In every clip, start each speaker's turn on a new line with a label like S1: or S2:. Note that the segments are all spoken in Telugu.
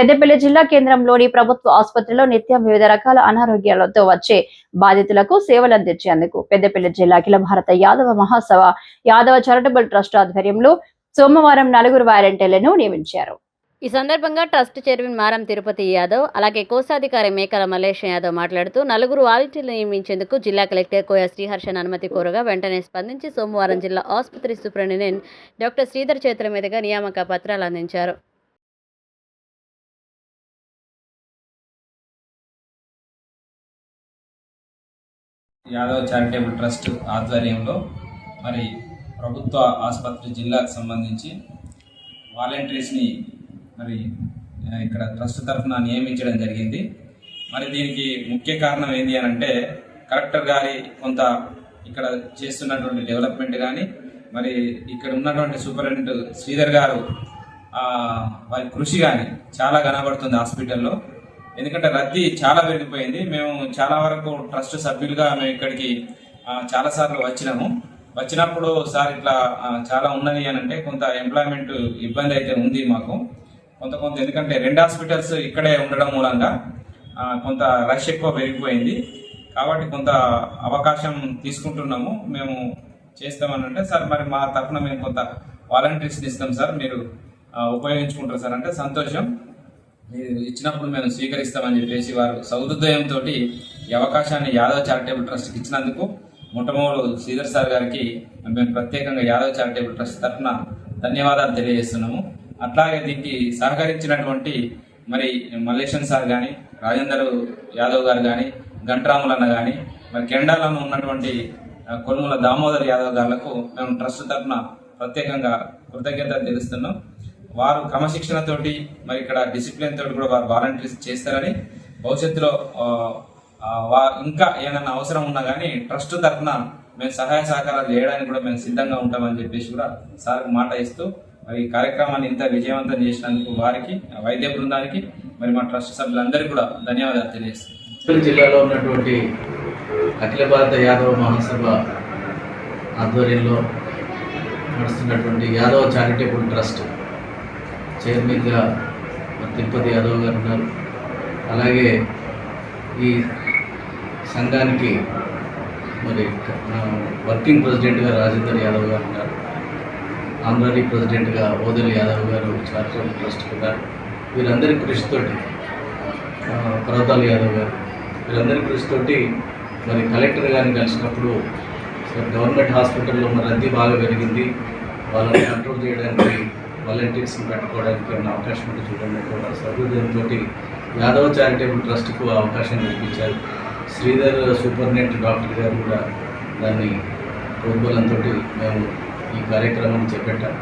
S1: పెద్దపల్లి జిల్లా కేంద్రంలోని ప్రభుత్వ ఆసుపత్రిలో నిత్యం వివిధ రకాల అనారోగ్యాలతో వచ్చే బాధితులకు సేవలు అందించేందుకు పెద్దపల్లి జిల్లా అఖిల భారత యాదవ మహాసభ యాదవ చారిటబుల్ ట్రస్ట్ ఆధ్వర్యంలో సోమవారం నలుగురు వాలంటీర్లను నియమించారు.
S2: ఈ సందర్భంగా ట్రస్ట్ చైర్మన్ మారం తిరుపతి యాదవ్ అలాగే కోశాధికారి మేకల మల్లేష్ యాదవ్ మాట్లాడుతూ నలుగురు వాలంటీర్లు నియమించేందుకు జిల్లా కలెక్టర్ కోయ శ్రీహర్షన్ అనుమతి కోరగా వెంటనే స్పందించి సోమవారం జిల్లా ఆసుపత్రి సూపరింటెండెంట్ డాక్టర్ శ్రీధర్ చేతుల మీదుగా నియామక పత్రాలు అందించారు.
S3: యాదవ్ చారిటబుల్ ట్రస్ట్ ఆధ్వర్యంలో మరి ప్రభుత్వ ఆసుపత్రి జిల్లాకు సంబంధించి వాలంటీర్స్ని మరి ఇక్కడ ట్రస్ట్ తరఫున నియమించడం జరిగింది. మరి దీనికి ముఖ్య కారణం ఏంటి అని అంటే కలెక్టర్ గారి కొంత ఇక్కడ చేస్తున్నటువంటి డెవలప్మెంట్ కానీ మరి ఇక్కడ ఉన్నటువంటి సూపరింటెండెంట్ శ్రీధర్ గారు వారి కృషి కానీ చాలా కనబడుతుంది హాస్పిటల్లో. ఎందుకంటే రద్దీ చాలా పెరిగిపోయింది. మేము చాలా వరకు ట్రస్ట్ సభ్యులుగా మేము ఇక్కడికి చాలాసార్లు చాలా సార్లు వచ్చినాము. వచ్చినప్పుడు సార్ ఇట్లా చాలా ఉన్నది అని అంటే కొంత ఎంప్లాయ్మెంట్ ఇబ్బంది అయితే ఉంది మాకు. కొంత కొంత ఎందుకంటే రెండు హాస్పిటల్స్ ఇక్కడే ఉండడం మూలంగా కొంత రష్ ఎక్కువ పెరిగిపోయింది. కాబట్టి కొంత అవకాశం తీసుకుంటున్నాము. మేము చేస్తామని అంటే సార్ మరి మా తరఫున మేము కొంత వాలంటీర్స్ని ఇస్తాం సార్. మీరు ఉపయోగించుకుంటారు సార్. అంటే సంతోషం. మీరు ఇచ్చినప్పుడు మేము స్వీకరిస్తామని చెప్పేసి వారు సౌహృదయంతో ఈ అవకాశాన్ని యాదవ్ చారిటబుల్ ట్రస్ట్కి ఇచ్చినందుకు మొట్టమొదటి శ్రీధర్ సార్ గారికి మేము ప్రత్యేకంగా యాదవ్ చారిటబుల్ ట్రస్ట్ తరఫున ధన్యవాదాలు తెలియజేస్తున్నాము. అట్లాగే దీనికి సహకరించినటువంటి మరి మల్లేశన్ సార్ కానీ రాజేందర్ యాదవ్ గారు కానీ గంటరాములన్న కానీ మరి కెండాలలో ఉన్నటువంటి ఆ, కొనుమల దామోదర్ యాదవ్ గారులకు మేము ట్రస్ట్ తరఫున ప్రత్యేకంగా కృతజ్ఞత తెలుస్తున్నాం. వారు క్రమశిక్షణతోటి మరి ఇక్కడ డిసిప్లిన్ తోటి కూడా వారు వాలంటీర్స్ చేస్తారని భవిష్యత్తులో ఇంకా ఏమైనా అవసరం ఉన్నా కానీ ట్రస్ట్ తరఫున మేము సహాయ సహకారాలు చేయడానికి కూడా మేము సిద్ధంగా ఉంటామని చెప్పేసి కూడా సార్కి మాట ఇస్తూ మరి ఈ కార్యక్రమాన్ని ఇంత విజయవంతం చేసినందుకు వారికి వైద్య బృందానికి మరి మా ట్రస్ట్ సభ్యులందరికీ కూడా ధన్యవాదాలు
S4: తెలియజేస్తాం జిల్లాలో ఉన్నటువంటి అఖిల భారత యాదవ మహాసభ ఆధ్వర్యంలో నడుస్తున్నటువంటి యాదవ చారిటబుల్ ట్రస్ట్ చైర్మన్గా తిరుపతి యాదవ్ గారు ఉన్నారు. అలాగే ఈ సంఘానికి మరి వర్కింగ్ ప్రెసిడెంట్గా రాజేందర్ యాదవ్ గారు ఉన్నారు. ఆనరీ ప్రెసిడెంట్గా ఓదల్ యాదవ్ గారు చారిటబుల్ ట్రస్ట్ ఉన్నారు వీరందరి కృషితోటి ఆ, పర్వతాలు యాదవ్ గారు వీరందరి కృషితోటి మరి కలెక్టర్ గారిని కలిసినప్పుడు గవర్నమెంట్ హాస్పిటల్లో మరి రద్దీ బాగా పెరిగింది. వాళ్ళని కంట్రోల్ చేయడానికి వాలంటీర్స్ని పెట్టుకోవడానికి ఉన్న అవకాశం ఉంటే చూడండి. కూడా సహృదయంతో యాదవ్ చారిటబుల్ ట్రస్ట్కు అవకాశం కల్పించారు. శ్రీధర్ సూపరింటెండెంట్ డాక్టర్ గారు కూడా దాన్ని ప్రోద్బలంతో మేము ఈ కార్యక్రమాన్ని చేపట్టాం.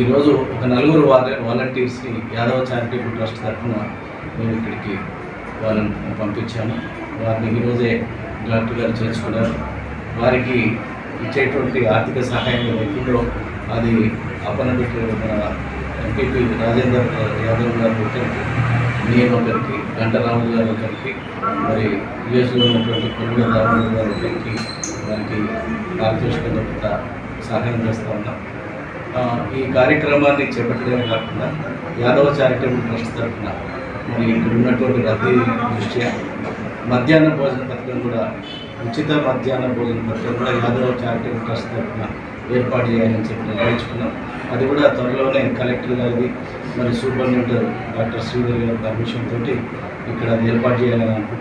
S4: ఈరోజు ఒక నలుగురు వాల వాలంటీర్స్ని యాదవ్ చారిటబుల్ ట్రస్ట్ తరఫున మేము ఇక్కడికి వాళ్ళని పంపించాము. వారిని ఈరోజే డాక్టర్ గారు చేర్చుకున్నారు. వారికి ఇచ్చేటువంటి ఆర్థిక సహాయం ఎప్పుడో అది అప్పనబెట్టి ఎంపీపీ రాజేందర్ యాదవ్ గారు ఒకరికి నేను ఒకరికి గంటరాము గారు ఒకరికి మరి యుఎస్లో ఉన్నటువంటి కొల్లుల రాములు గారు ఒకరికి వారికి పారితోషికంగా సహాయం చేస్తూ ఉన్నాం. ఈ కార్యక్రమాన్ని చేపట్టడమే కాకుండా యాదవ చారిటబుల్ ట్రస్ట్ తరఫున మరి ఇక్కడ ఉన్నటువంటి రద్దీ దృష్ట్యా మధ్యాహ్న భోజన పథకం కూడా ఉచిత మధ్యాహ్న భోజనం పథకం కూడా యాదవ చారిటబుల్ ట్రస్ట్ తరఫున ఏర్పాటు చేయాలని చెప్పి నిర్ణయించుకున్నాం. అది కూడా త్వరలోనే కలెక్టర్ గారిది మరి సూపరింటెండెంట్ డాక్టర్ శ్రీధర్ గారి పర్మిషన్ తోటి ఇక్కడ అది ఏర్పాటు చేయాలని అనుకుంటున్నాం.